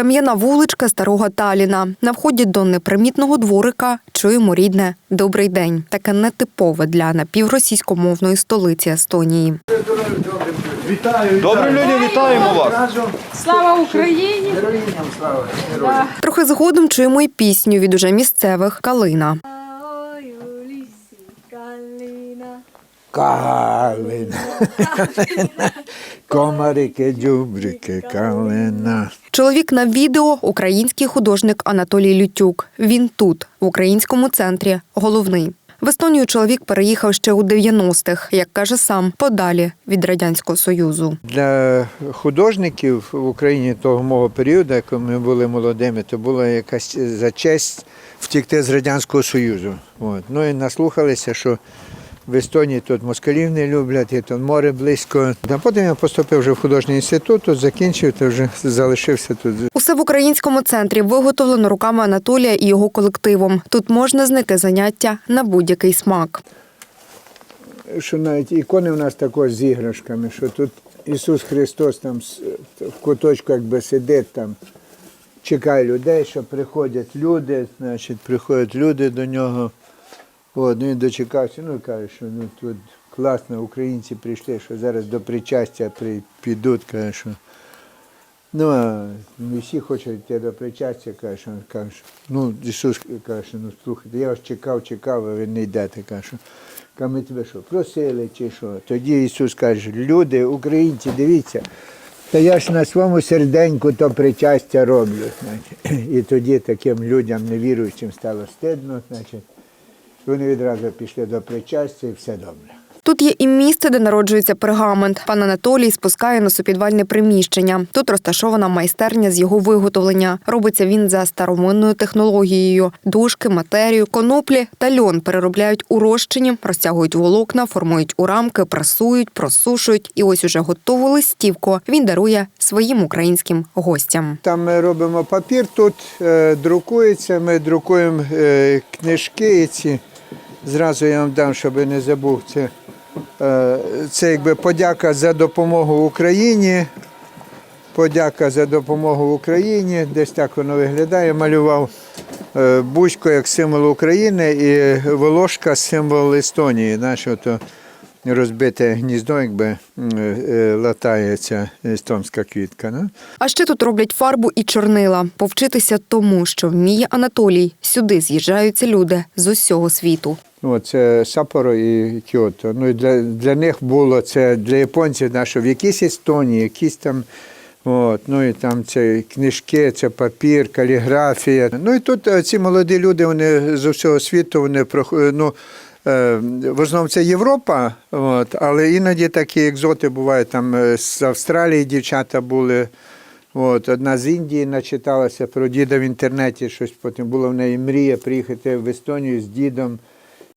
Кам'яна вуличка старого Таліна. На вході до непримітного дворика чуємо рідне Добрий день. Таке нетипове для напівросійськомовної столиці Естонії. Вітаю, Добрі люди, вітаємо вас. Слава Україні! героїням слава. Трохи згодом чуємо й пісню від уже місцевих Калина. Ой, у лісі калина. Калина. Комарики, дюбрики, калина. Чоловік на відео український художник Анатолій Лютюк. Він тут, в українському центрі, головний. В Естонію чоловік переїхав ще у 90-х, як каже сам, подалі від радянського союзу. Для художників в Україні того мого періоду, коли ми були молодими, то була якась за честь втікти з Радянського Союзу. От. Ну і наслухалися, що в Естонії тут москалів не люблять, і тут море близько. А потім я поступив вже в художній інститут, тут закінчив, то вже залишився тут. Усе в українському центрі виготовлено руками Анатолія і його колективом. Тут можна знайти заняття на будь-який смак. що навіть ікони в нас також з іграшками, що тут Ісус Христос там в куточку якби сидить там, чекає людей, що приходять люди, значить, приходять люди до нього. От, ну, він дочекався, ну каже, що ну, тут класно, українці прийшли, що зараз до причастя при, підуть, каже, що. Ну, а не всі хочуть до причастя, каже, що, каже, що, ну, Ісус каже, що, ну слухайте, я вас чекав, чекав, а ви не йдете. Каже, що, каже, ми тебе що, просили чи що? Тоді Ісус каже, люди, українці, дивіться, та я ж на своєму серденьку то причастя роблю. Значить. І тоді таким людям, невіруючим, стало стидно, значить, вони відразу пішли до причастя і все добре. Тут є і місце, де народжується пергамент. Пан Анатолій спускає у приміщення. Тут розташована майстерня з його виготовлення. Робиться він за старовинною технологією. Дужки, матерію, коноплі та льон переробляють у розчині, розтягують волокна, формують у рамки, прасують, просушують. І ось уже готову листівку він дарує своїм українським гостям. Там ми робимо папір, тут е, друкується, ми друкуємо е, книжки і ці. Зразу я вам дам, щоб не забув. Це, е, це якби подяка за допомогу Україні. Подяка за допомогу Україні. Десь так воно виглядає. Малював е, бузько як символ України і волошка символ Естонії. Наше то розбите гніздо, якби е, естонська квітка. Ну? А ще тут роблять фарбу і чорнила. Повчитися тому, що вміє Анатолій. Сюди з'їжджаються люди з усього світу. Ну, це Сапоро і Кіото. Ну, і для, для них було це для японців, да, що в якійсь Естонії, якісь там. От, ну і там це книжки, це папір, каліграфія. Ну і тут е, ці молоді люди, вони з усього світу, вони прох- ну, е, в основному це Європа, от, але іноді такі екзоти бувають. Там е, з Австралії дівчата були. От, одна з Індії начиталася про діда в інтернеті, щось потім була в неї мрія приїхати в Естонію з дідом.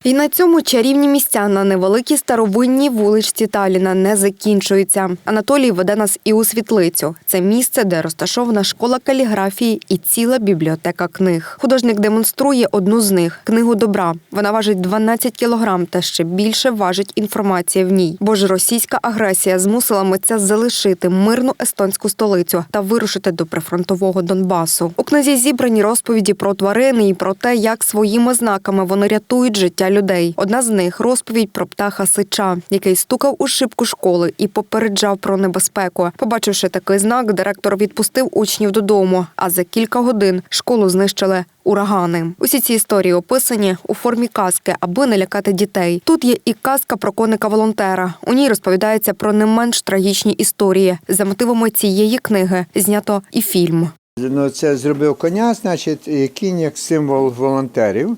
І на цьому чарівні місця на невеликій старовинній вуличці Таліна не закінчуються. Анатолій веде нас і у світлицю. Це місце, де розташована школа каліграфії і ціла бібліотека книг. Художник демонструє одну з них книгу добра. Вона важить 12 кілограм та ще більше важить інформація в ній. Бо ж російська агресія змусила митця залишити мирну естонську столицю та вирушити до прифронтового Донбасу. У книзі зібрані розповіді про тварини і про те, як своїми знаками вони рятують життя людей. Одна з них розповідь про птаха сича, який стукав у шибку школи і попереджав про небезпеку. Побачивши такий знак, директор відпустив учнів додому. А за кілька годин школу знищили. Урагани. Усі ці історії описані у формі казки, аби не лякати дітей. Тут є і казка про коника волонтера. У ній розповідається про не менш трагічні історії. За мотивами цієї книги знято і фільм. Ну, це зробив коня, значить, кінь як символ волонтерів.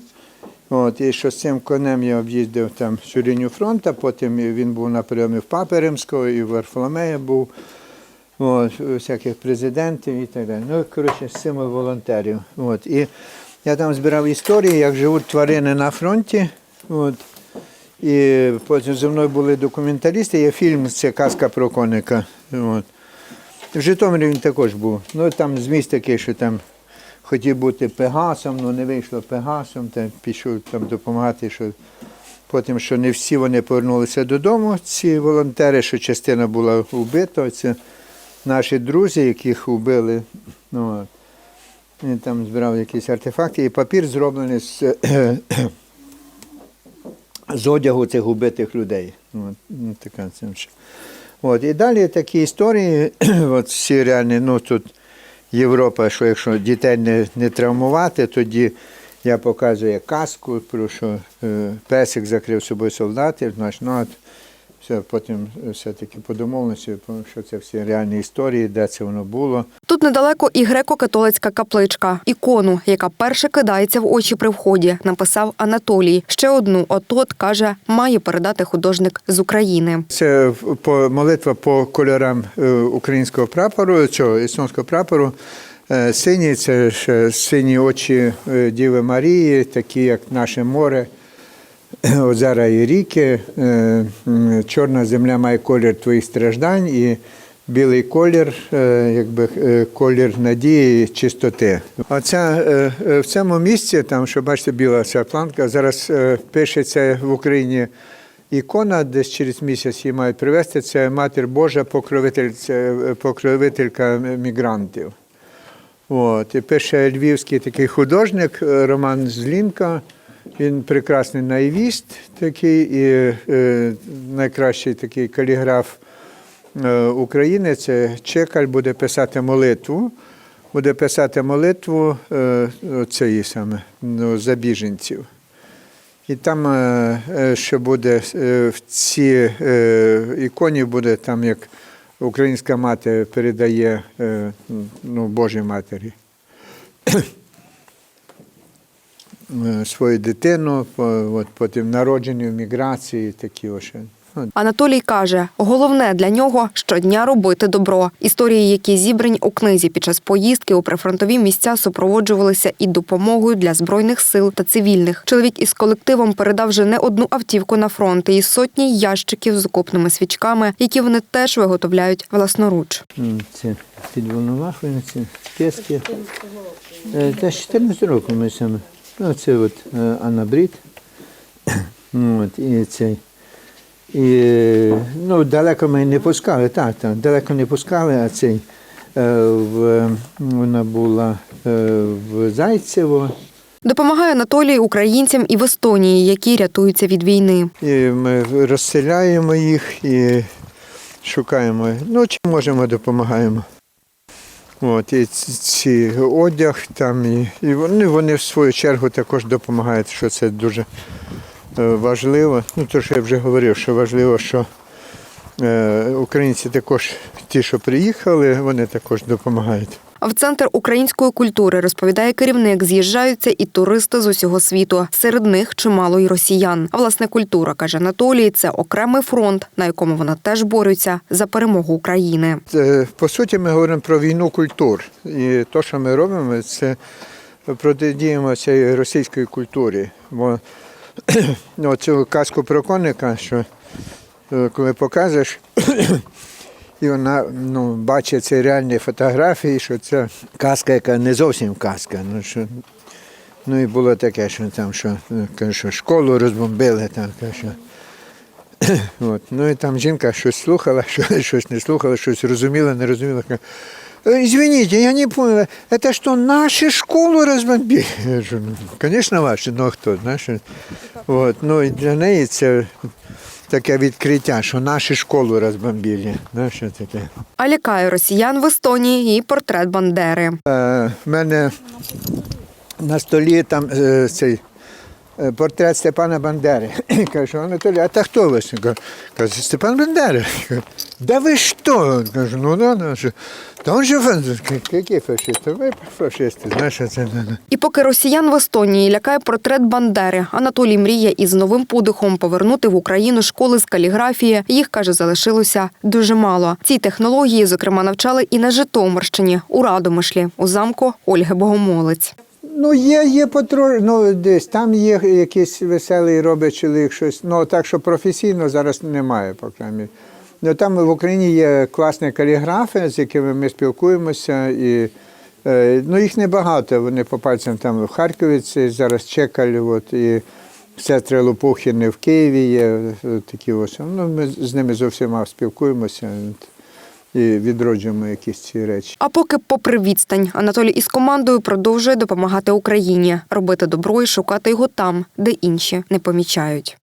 От, і що з цим конем я об'їздив там всю лінію фронту, потім він був на прийомі в Папи Римського і в Варфоломея був, от, всяких президентів і так далі. Ну, коротше, символ волонтерів. От, і я там збирав історії, як живуть тварини на фронті. От, і потім зі мною були документалісти, є фільм, це казка про коника. От. В Житомирі він також був. Ну там зміст такий, що там хотів бути пегасом, але не вийшло пегасом, та пішов там допомагати, що потім, що не всі вони повернулися додому, ці волонтери, що частина була вбита. Це наші друзі, яких вбили Ну. Він там збирав якісь артефакти, і папір зроблений з, з одягу цих убитих людей. От, ну, така це. От, і далі такі історії, от всі реальні, ну тут Європа, що якщо дітей не, не травмувати, тоді я показую казку, про що е, песик закрив собою солдатів, значить, ну, от, все, потім все-таки по домовленості, що це всі реальні історії, де це воно було. Тут недалеко і греко-католицька капличка. Ікону, яка перше кидається в очі при вході, написав Анатолій. Ще одну отот, каже, має передати художник з України. Це молитва по кольорам е, українського прапору, цього естонського прапору. Е, Синій це ж сині очі е, Діви Марії, такі як наше море, озера і ріки. Е, Чорна земля має колір твоїх страждань і білий колір, е, якби е, колір надії чистоти. Е, е, в цьому місці, там, що бачите, біла ця планка, зараз пишеться в Україні. Ікона десь через місяць її мають привезти. Це Матір Божа, покровителька мігрантів. От, і пише львівський такий художник Роман Злінка. Він прекрасний наївіст такий і е, найкращий такий каліграф е, України. Це Чекаль буде писати молитву. Буде писати молитву е, цієї саме ну, за біженців. І там е, ще буде е, в цій е, іконі буде там, як українська мати передає е, ну, Божій матері свою дитину, от, потім народженню, міграції, такі ось. Ну, Анатолій каже, головне для нього щодня робити добро. Історії, які зібрані у книзі під час поїздки у прифронтові місця, супроводжувалися і допомогою для збройних сил та цивільних. Чоловік із колективом передав вже не одну автівку на фронт і сотні ящиків з окопними свічками, які вони теж виготовляють власноруч. м, Це підволновахує, це списки. Е, Та 14 років ми саме. Ну, це от е, Анабрид. Ну, От, і цей. І, ну, далеко ми не пускали, так, так, далеко не пускали, а цей е, в, вона була е, в Зайцево. Допомагає Анатолій українцям і в Естонії, які рятуються від війни. І ми розселяємо їх і шукаємо. Ну, чим можемо, допомагаємо. От, і ці, одяг там, і, і вони, вони в свою чергу також допомагають, що це дуже е, важливо. Ну, то, що я вже говорив, що важливо, що е, українці також, ті, що приїхали, вони також допомагають. В центр української культури розповідає керівник. З'їжджаються і туристи з усього світу. Серед них чимало й росіян. А власне культура каже Анатолій. Це окремий фронт, на якому вона теж борються за перемогу України. Е, По суті, ми говоримо про війну культур. І те, що ми робимо, це протидіємо цій російської культурі. Бо ну, цю казку про коника, що е, коли показуєш, і вона ну, бачить ці реальні фотографії, що це казка, яка не зовсім казка. Ну, що, ну і було таке, що там що, е, що школу розбомбили, там, що От. Ну і там жінка щось слухала, що- щось не слухала, щось розуміла, не розуміла. «Э, Извините, я не поняла, это что, наши школу разбомбили? Я кажу, ну, ваші, ну хто, знаєш. От. Ну і для неї це таке відкриття, що наші школу розбомбили. Знаєш, що таке. А лякає росіян в Естонії і портрет Бандери. Е, мене на столі там е, цей портрет Степана Бандери. Кажу, Анатолій, а та хто ви? Кажу, Степан Бандера. Да ви що? Кажу, ну да, що, Та он же фа- які фашисти? Ви фашисти, знаєш, це. да». І поки росіян в Естонії лякає портрет Бандери, Анатолій мріє із новим подихом повернути в Україну школи з каліграфії. Їх каже, залишилося дуже мало. Ці технології, зокрема, навчали і на Житомирщині у Радомишлі, у замку Ольги Богомолець. Ну, є, є потро... ну, десь там є якийсь веселий робить чоловік щось. Ну, так що професійно зараз немає, по крайній. мірі. Ну, там в Україні є класні каліграфи, з якими ми спілкуємося. І, е, ну, їх небагато. Вони по пальцям там в Харкові, зараз Чекаль, от, і сестри Лопухіни в Києві є. е, Такі ось. Ну, ми з ними зовсім спілкуємося. І відроджуємо якісь ці речі. А поки, попри відстань, Анатолій із командою продовжує допомагати Україні, робити добро і шукати його там, де інші не помічають.